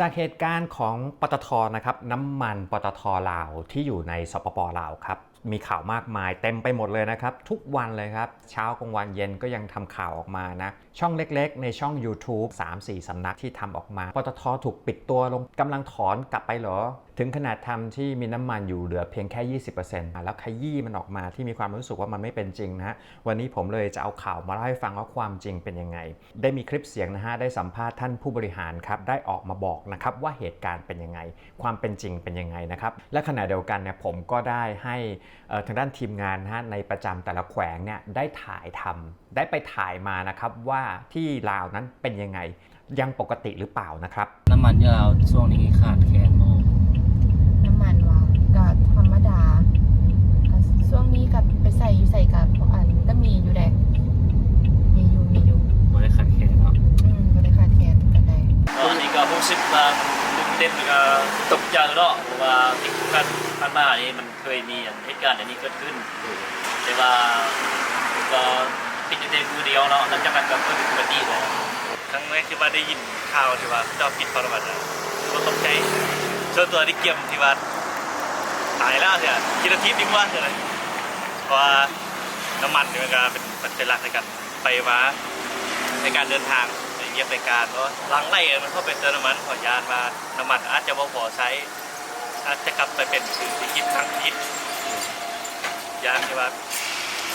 จากเหตุการณ์ของปตทนะครับน้ำมันปตทลาวที่อยู่ในสปปลาวครับมีข่าวมากมายเต็มไปหมดเลยนะครับ ทุกวันเลยครับ เช้ากลางวันเย็นก็ยังทำข่าวออกมานะ ช่องเล็กๆ ในช่อง YouTube 3-4สำนักที่ทำออกมาปตทถูกปิดตัวลงกำลังถอนกลับไปเหรอถึงขนาดทำที่มีน้ำมันอยู่เหลือเพียงแค่ 20%แล้วขยี้มันออกมาที่มีความรู้สึกว่ามันไม่เป็นจริงนะฮะ วันนี้ผมเลยจะเอาข่าวมาเล่าให้ฟังว่าความจริงเป็นยังไง ได้มีคลิปเสียงนะฮะ ได้สัมภาษณ์ท่านผู้บริหารครับ ได้ออกมาบอกนะครับว่าเหตุการณ์เป็นยังไง ความเป็นจริงเป็นยังไงนะครับ และขณะเดียวกันเนี่ยผมก็ได้ให้ทางด้านทีมงานนะฮะในประจำแต่ละแขวงเนี่ยได้ถ่ายทำได้ไปถ่ายมานะครับว่าที่ลาวนั้นเป็นยังไง ยังปกติหรือเปล่านะครับ น้ำมันที่เราช่วงนี้ขาดแคลนบ่ำมันวะก็ธรรมดาก็ช่วงนี้กับไปใส่อยู่ใส่กับพวกอันก็มีอยู่แหละมีอยู่มีอยู่บ่ได้ขาดแคลนเนาะอืมบริการแทนกันได้ก็อันนี้ก็รู้สึกว่าตื่นเต้นแล้วก็ตกใจเนาะเพราะว่าที่ผ่านผ่านมานี่มันเคยมีเหตุการณ์อันนี้เกิดขึ้น แต่ว่าก็ติดอยู่ในมือเดียวเนาะหลังจากนั้นก็เกิดเป็นปกติแล้วครั้งแรกที่ว่าได้ยินข่าวที่ว่าเจ้าปิดปรมัตถ์อะก็ตกใจส่วนตัวที่เกี่ยมที่ว่าตายแล้วเนี่ยคิดว่าทิพย์ยิ่งว่าเลยเพ ราะว่าน้ำมันนี่มันก็เป็นปัจจัยหลักในการไปว่าในการเดินทางในเยี่ยมไปการเพราะหลังไล่มันเข้าไปเติมน้ำมันขอยานว่าน้ำมันอาจจะบ่พอใช้อาจจะกลับไปเป็นสื่อที่คิดทางพิษยานที่ว่า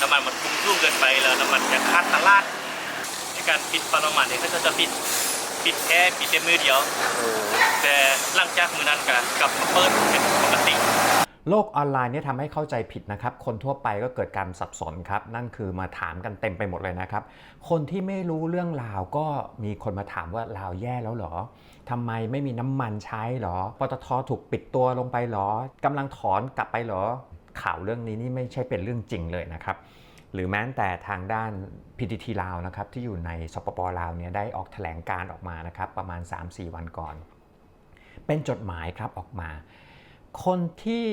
น้ำมันมันทุ่มทุ่มเกินไปแล้วน้ำมันจะขาดตลาดในการปิดปรมาณเนี่ยก็จะปิดปิดแค่ปิดแต่มือเดียวแต่หลังจากมือนั้นก็กลับมาเปิดเป็นปกติ โลกออนไลน์เนี่ยทำให้เข้าใจผิดนะครับ คนทั่วไปก็เกิดการสับสนครับ นั่นคือมาถามกันเต็มไปหมดเลยนะครับ คนที่ไม่รู้เรื่องราวก็มีคนมาถามว่าลาวแย่แล้วเหรอทำไมไม่มีน้ำมันใช้เหรอ ปตทถูกปิดตัวลงไปเหรอกำลังถอนกลับไปเหรอ ข่าวเรื่องนี้นี่ไม่ใช่เป็นเรื่องจริงเลยนะครับ หรือแม้แต่ทางด้าน PTT ลาวนะครับที่อยู่ในสปปลาวเนี่ยได้ออกแถลงการออกมานะครับประมาณ 3-4 วันก่อน เป็นจดหมายครับออกมา คนที่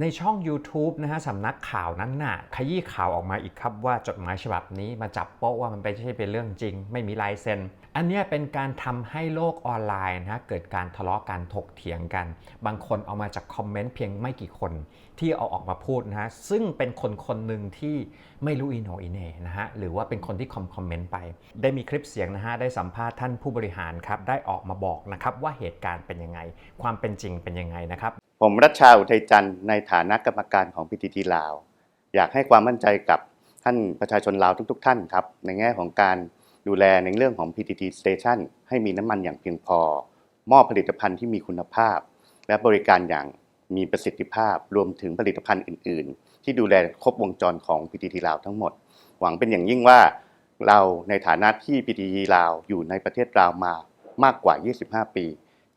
ในช่อง YouTube นะฮะสำนักข่าวนั้นน่ะขยี้ข่าวออกมาอีกครับว่าจดหมายฉบับนี้มาจับโป๊ะว่ามันไม่ใช่เป็นเรื่องจริง ไม่มีลายเซ็น อันนี้เป็นการทำให้โลกออนไลน์นะฮะเกิดการทะเลาะกันถกเถียงกัน บางคนเอามาจากคอมเมนต์เพียงไม่กี่คนที่เอาออกมาพูดนะฮะซึ่งเป็นคนคนหนึ่งที่ไม่รู้อีโนอีเน่นะฮะหรือว่าเป็นคนที่คอมคอมเมนต์ไป ได้มีคลิปเสียงนะฮะได้สัมภาษณ์ท่านผู้บริหารครับได้ออกมาบอกนะครับว่าเหตุการณ์เป็นยังไง ความเป็นจริงเป็นยังไงนะครับ ผมรัชชาอุทัยจันทร์ในฐานะกรรมการของ PTT ลาว อยากให้ความมั่นใจกับท่านประชาชนลาวทุก ๆ ท่านครับ ในแง่ของการดูแลในเรื่องของ PTT Station ให้มีน้ำมันอย่างเพียงพอ มอบผลิตภัณฑ์ที่มีคุณภาพ และบริการอย่างมีประสิทธิภาพ รวมถึงผลิตภัณฑ์อื่น ๆ ที่ดูแลครบวงจรของ PTT ลาวทั้งหมด หวังเป็นอย่างยิ่งว่าเราในฐานะที่ PTT ลาวอยู่ในประเทศลาวมามากกว่า 25 ปี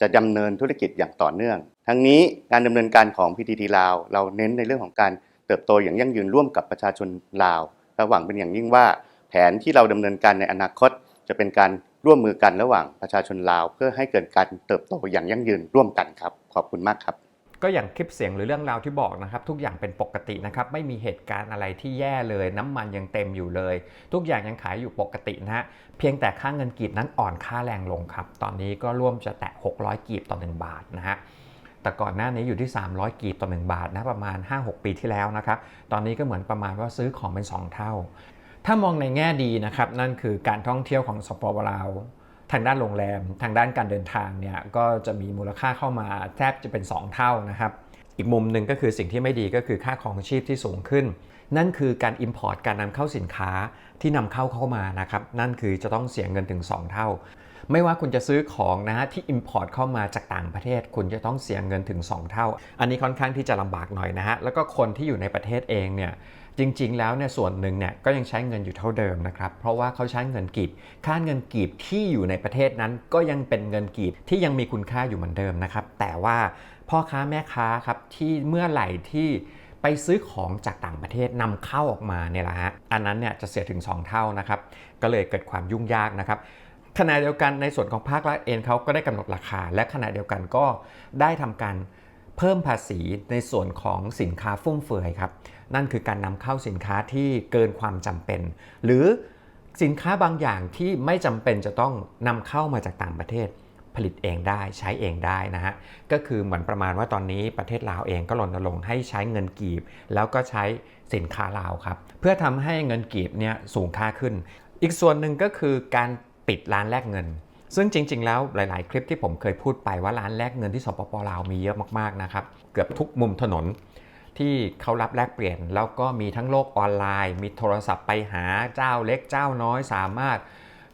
จะดำเนินธุรกิจอย่างต่อเนื่อง ทั้งนี้การดำเนินการของ PTT ลาว เราเน้นในเรื่องของการเติบโตอย่างยั่งยืนร่วมกับประชาชนลาวและหวังเป็นอย่างยิ่งว่า แผนที่เราดำเนินการในอนาคต จะเป็นการร่วมมือกันระหว่างประชาชนลาว เพื่อให้เกิดการเติบโตอย่างยั่งยืนร่วมกันครับ ขอบคุณมากครับก็อย่างคลิปเสียงหรือเรื่องราวที่บอกนะครับ ทุกอย่างเป็นปกตินะครับไม่มีเหตุการณ์อะไรที่แย่เลย น้ำมันยังเต็มอยู่เลย ทุกอย่างยังขายอยู่ปกตินะฮะเพียงแต่ค่าเงินกีบนั้นอ่อนค่าแรงลงครับ ตอนนี้ก็ร่วมจะแตะ 600 กีบต่อ 1 บาทนะฮะ แต่ก่อนหน้านี้อยู่ที่ 300 กีบต่อ 1 บาทนะประมาณ 5-6 ปีที่แล้วนะครับ ตอนนี้ก็เหมือนประมาณว่าซื้อของเป็น 2 เท่า ถ้ามองในแง่ดีนะครับ นั่นคือการท่องเที่ยวของสปปลาวทางด้านโรงแรม ทางด้านการเดินทางเนี่ยก็จะมีมูลค่าเข้ามาแทบจะเป็น 2 เท่านะครับ อีกมุมหนึ่งก็คือสิ่งที่ไม่ดีก็คือค่าของชีพที่สูงขึ้น นั่นคือการ Import การนำเข้าสินค้าที่นำเข้าเข้ามานะครับนั่นคือจะต้องเสียเงินถึง 2 เท่า ไม่ว่าคุณจะซื้อของนะฮะที่ Import เข้ามาจากต่างประเทศ คุณจะต้องเสียเงินถึง 2 เท่า อันนี้ค่อนข้างที่จะลำบากหน่อยนะฮะแล้วก็คนที่อยู่ในประเทศเองเนี่ยจริงๆ แล้วเนี่ยส่วนหนึ่งเนี่ยก็ยังใช้เงินอยู่เท่าเดิมนะครับ เพราะว่าเขาใช้เงินกีบ ค่าเงินกีบที่อยู่ในประเทศนั้น ก็ยังเป็นเงินกีบที่ยังมีคุณค่าอยู่เหมือนเดิมนะครับ แต่ว่าพ่อค้าแม่ค้าครับที่เมื่อไหร่ที่ไปซื้อของจากต่างประเทศนำเข้าออกมาเนี่ยแหละฮะ อันนั้นเนี่ยจะเสียถึง 2 เท่านะครับ ก็เลยเกิดความยุ่งยากนะครับ ขณะเดียวกันในส่วนของภาครัฐเองเขาก็ได้กำหนดราคา และขณะเดียวกันก็ได้ทำการเพิ่มภาษีในส่วนของสินค้าฟุ่มเฟือยครับ นั่นคือการนำเข้าสินค้าที่เกินความจำเป็น หรือสินค้าบางอย่างที่ไม่จำเป็นจะต้องนำเข้ามาจากต่างประเทศผลิตเองได้ใช้เองได้นะฮะ ก็คือเหมือนประมาณว่าตอนนี้ประเทศลาวเองก็รณรงค์ให้ใช้เงินกีบ แล้วก็ใช้สินค้าลาวครับ เพื่อทำให้เงินกีบเนี่ยสูงค่าขึ้น อีกส่วนหนึ่งก็คือการ ปิดร้านแลกเงิน ซึ่งจริง ๆ แล้วหลาย ๆ คลิปที่ผมเคยพูดไปว่าร้านแลกเงินที่สปปลาวมีเยอะมากๆนะครับเกือบทุกมุมถนน ที่เขารับแลกเปลี่ยน แล้วก็มีทั้งโลกออนไลน์ มีโทรศัพท์ไปหาเจ้าเล็กเจ้าน้อยสามารถ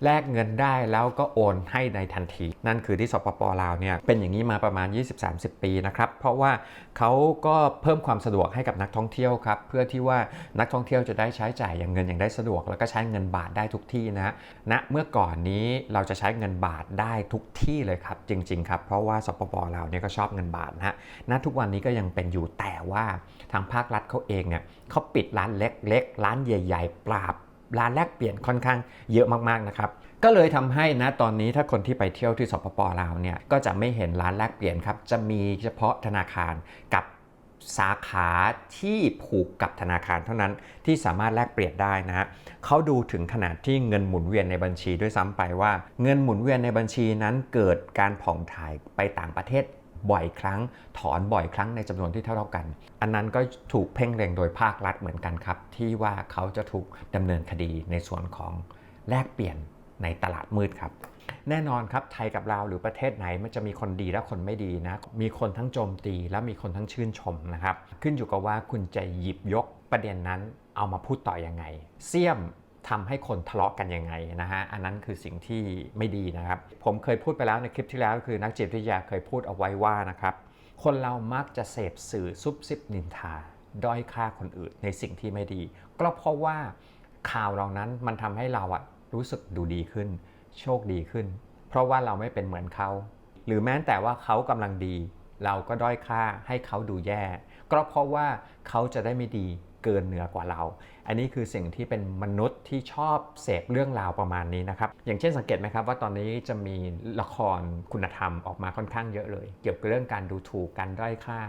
แลกเงินได้แล้วก็โอนให้ในทันที นั่นคือที่สปปลาวเนี่ยเป็นอย่างนี้มาประมาณ 20-30 ปีนะครับ เพราะว่าเขาก็เพิ่มความสะดวกให้กับนักท่องเที่ยวครับ เพื่อที่ว่านักท่องเที่ยวจะได้ใช้จ่ายอย่างเงินอย่างได้สะดวก แล้วก็ใช้เงินบาทได้ทุกที่นะณเมื่อก่อนนี้เราจะใช้เงินบาทได้ทุกที่เลยครับ จริง ๆ ครับ เพราะว่าสปปลาวเนี่ยก็ชอบเงินบาทนะฮะณทุกวันนี้ก็ยังเป็นอยู่แต่ว่าทางภาครัฐเขาเองเนี่ยเขาปิดร้านเล็กๆ ร้านใหญ่ ๆ ปราบ ร้านแลกเปลี่ยนค่อนข้างเยอะมากๆนะครับก็เลยทำให้นะตอนนี้ถ้าคนที่ไปเที่ยวที่สปปลาวเนี่ยก็จะไม่เห็นร้านแลกเปลี่ยนครับจะมีเฉพาะธนาคารกับสาขาที่ผูกกับธนาคารเท่านั้นที่สามารถแลกเปลี่ยนได้นะฮะเขาดูถึงขนาดที่เงินหมุนเวียนในบัญชีด้วยซ้ำไปว่า เงินหมุนเวียนในบัญชีนั้นเกิดการผ่องถ่ายไปต่างประเทศ บ่อยครั้ง ถอนบ่อยครั้งในจำนวนที่เท่าๆกัน อันนั้นก็ถูกเพ่งเล็งโดยภาครัฐเหมือนกันครับ ที่ว่าเขาจะถูกดำเนินคดีในส่วนของแลกเปลี่ยนในตลาดมืดครับแน่นอนครับไทยกับลาวหรือประเทศไหนมันจะมีคนดีและคนไม่ดีนะ มีคนทั้งโจมตีและมีคนทั้งชื่นชมนะครับ ขึ้นอยู่กับว่าคุณจะหยิบยกประเด็นนั้นเอามาพูดต่อยังไง เสี่ยม ทำให้คนทะเลาะกันยังไงนะฮะ อันนั้นคือสิ่งที่ไม่ดีนะครับ ผมเคยพูดไปแล้วในคลิปที่แล้วคือนักจิตวิทยาเคยพูดเอาไว้ว่านะครับ คนเรามักจะเสพสื่อซุบซิบนินทา ด้อยค่าคนอื่นในสิ่งที่ไม่ดี ก็เพราะว่าข่าวเหล่านั้นมันทำให้เราอะรู้สึกดูดีขึ้น โชคดีขึ้น เพราะว่าเราไม่เป็นเหมือนเขา หรือแม้แต่ว่าเขากำลังดี เราก็ด้อยค่าให้เขาดูแย่ ก็เพราะว่าเขาจะได้ไม่ดี เกินเหนือกว่าเรา อันนี้คือสิ่งที่เป็นมนุษย์ที่ชอบเสพเรื่องราวประมาณนี้นะครับ อย่างเช่นสังเกตไหมครับว่าตอนนี้จะมีละครคุณธรรมออกมาค่อนข้างเยอะเลย เกี่ยวกับเรื่องการดูถูกการด้อยค่า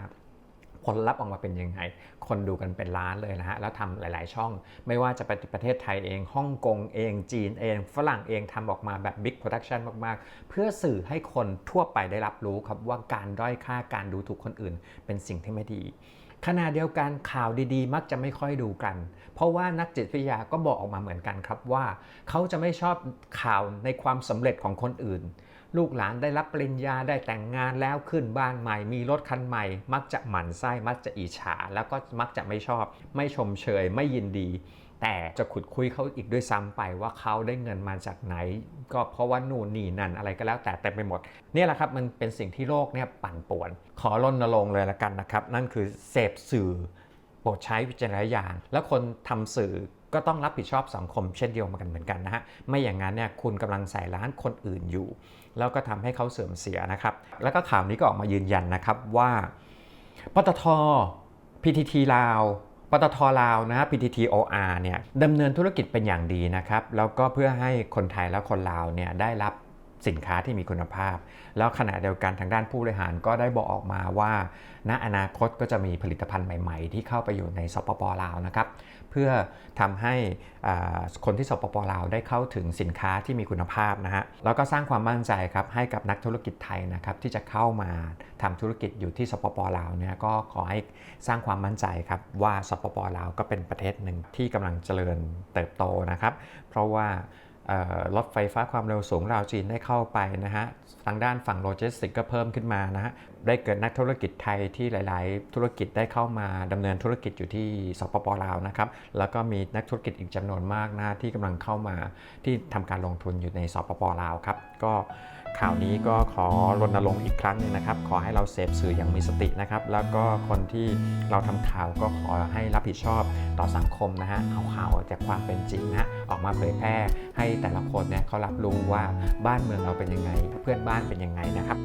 ผลลัพธ์ออกมาเป็นยังไง คนดูกันเป็นล้านเลยนะฮะ แล้วทำหลาย ๆ ช่อง ไม่ว่าจะเป็นประเทศไทยเอง ฮ่องกงเอง จีนเอง ฝรั่งเองทำออกมาแบบบิ๊กโปรดักชันมาก ๆ เพื่อสื่อให้คนทั่วไปได้รับรู้ครับว่าการด้อยค่าการดูถูกคนอื่น เป็นสิ่งที่ไม่ดี ขณะเดียวกันข่าวดีๆ มักจะไม่ค่อยดูกัน เพราะว่านักจิตวิทยาก็บอกออกมาเหมือนกันครับว่า เขาจะไม่ชอบข่าวในความสำเร็จของคนอื่น ลูกหลานได้รับปริญญาได้แต่งงานแล้วขึ้นบ้านใหม่ มีรถคันใหม่ มักจะหมั่นไส้มักจะอิจฉา แล้วก็มักจะไม่ชอบ ไม่ชมเชย ไม่ยินดี แต่จะขุดคุยเขาอีกด้วยซ้ำไปว่าเขาได้เงินมาจากไหน ก็เพราะว่านู่นนี่นั่นอะไรก็แล้วแต่เต็มไปหมดนี่แหละครับมันเป็นสิ่งที่โลกเนี่ยปั่นป่วน ขอรณรงค์เลยละกันนะครับ นั่นคือเสพสื่อโปรดใช้วิจารณญาณและคนทำสื่อก็ต้องรับผิดชอบสังคมเช่นเดียวกันเหมือนกันนะฮะ ไม่อย่างนั้นเนี่ยคุณกำลังใส่ร้านคนอื่นอยู่ แล้วก็ทำให้เขาเสื่อมเสียนะครับ แล้วก็ข่าวนี้ก็ออกมายืนยันนะครับว่าปตท PTT ลาว ปตทลาวนะ PTT OR เนี่ยดำเนินธุรกิจเป็นอย่างดีนะครับ แล้วก็เพื่อให้คนไทยและคนลาวเนี่ยได้รับสินค้าที่มีคุณภาพ แล้วขณะเดียวกันทางด้านผู้บริหารก็ได้บอกออกมาว่า ณอนาคตก็จะมีผลิตภัณฑ์ใหม่ ๆ ที่เข้าไปอยู่ในสปปลาวนะครับ เพื่อทำให้คนที่สปปลาวได้เข้าถึงสินค้าที่มีคุณภาพนะฮะแล้วก็สร้างความมั่นใจครับให้กับนักธุรกิจไทยนะครับที่จะเข้ามาทำธุรกิจอยู่ที่สปปลาวเนี่ยก็ขอให้สร้างความมั่นใจครับว่าสปปลาวก็เป็นประเทศหนึ่งที่กำลังเจริญเติบโตนะครับ เพราะว่า รถไฟฟ้าความเร็วสูงลาวจีนได้เข้าไปนะฮะ ทางด้านฝั่งโลจิสติกก็เพิ่มขึ้นมานะฮะ ได้เกิดนักธุรกิจไทยที่หลาย ๆ ธุรกิจได้เข้ามาดำเนินธุรกิจอยู่ที่สปปลาวนะครับ แล้วก็มีนักธุรกิจอีกจำนวนมากนะที่กำลังเข้ามาที่ทำการลงทุนอยู่ในสปปลาวครับ ก็ ข่าวนี้ก็ขอรณรงค์อีกครั้งหนึงนะครับ ขอให้เราเสพสื่ออย่างมีสตินะครับ แล้วก็คนที่เราทำข่าวก็ขอให้รับผิดชอบต่อสังคมนะฮะ เอาข่าวจากความเป็นจริงนะ ออกมาเผยแพร่ให้แต่ละคนเนี่ยเขารับรู้ว่าบ้านเมืองเราเป็นยังไง เพื่อนบ้านเป็นยังไงนะครับ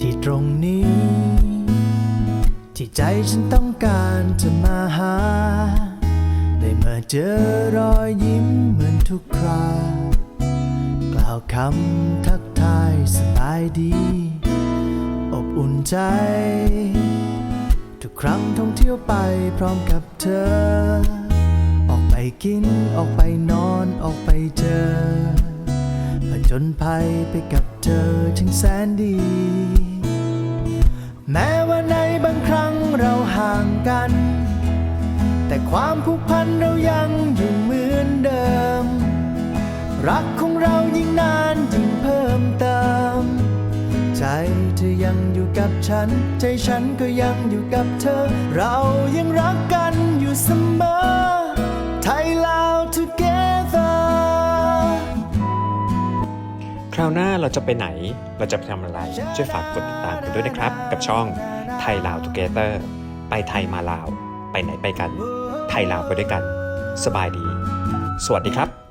ที่ตรงนี้ ที่ใจฉันต้องการจะมาหา ได้มาเจอรอยยิ้มเหมือนทุกคราวกล่าวคำทัก สบายดี อบอุ่นใจ ทุกครั้งท่องเที่ยวไปพร้อมกับเธอ ออกไปกินออกไปนอนออกไปเจอผจนภัยไปกับเธอจึงแสนดี แม้ว่าในบางครั้งเราห่างกัน แต่ความผูกพันเรายังอยู่เหมือนเดิม รักของเรายิ่งนานยิ่ง มเติม ใจเธอยังอยู่กับฉัน ใจฉันก็ยังอยู่กับเธอ เรายังรักกันอยู่เสมอ ไทยลาว together คราวหน้าเราจะไปไหน เราจะไปทำอะไร ช่วยฝากกดติดตามกันด้วยนะครับ กับช่องไทยลาวทูเกเตอร์ไปไทยมาลาว ไปไหนไปกัน ไทยลาวไปด้วยกัน สบายดี สวัสดีครับ